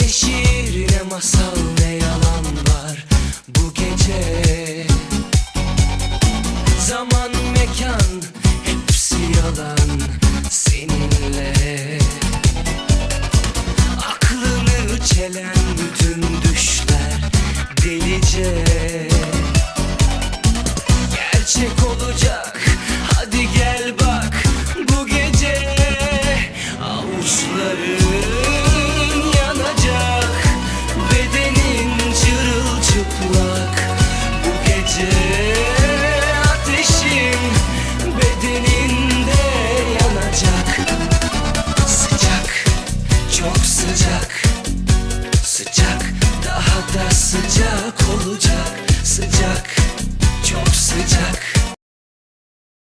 Ne şiir ne masal ne yalan var bu gece. Zaman mekan hepsi yalan seninle. Aklını çelen bütün düşler delice. sıcak. Sıcak daha da sıcak olacak.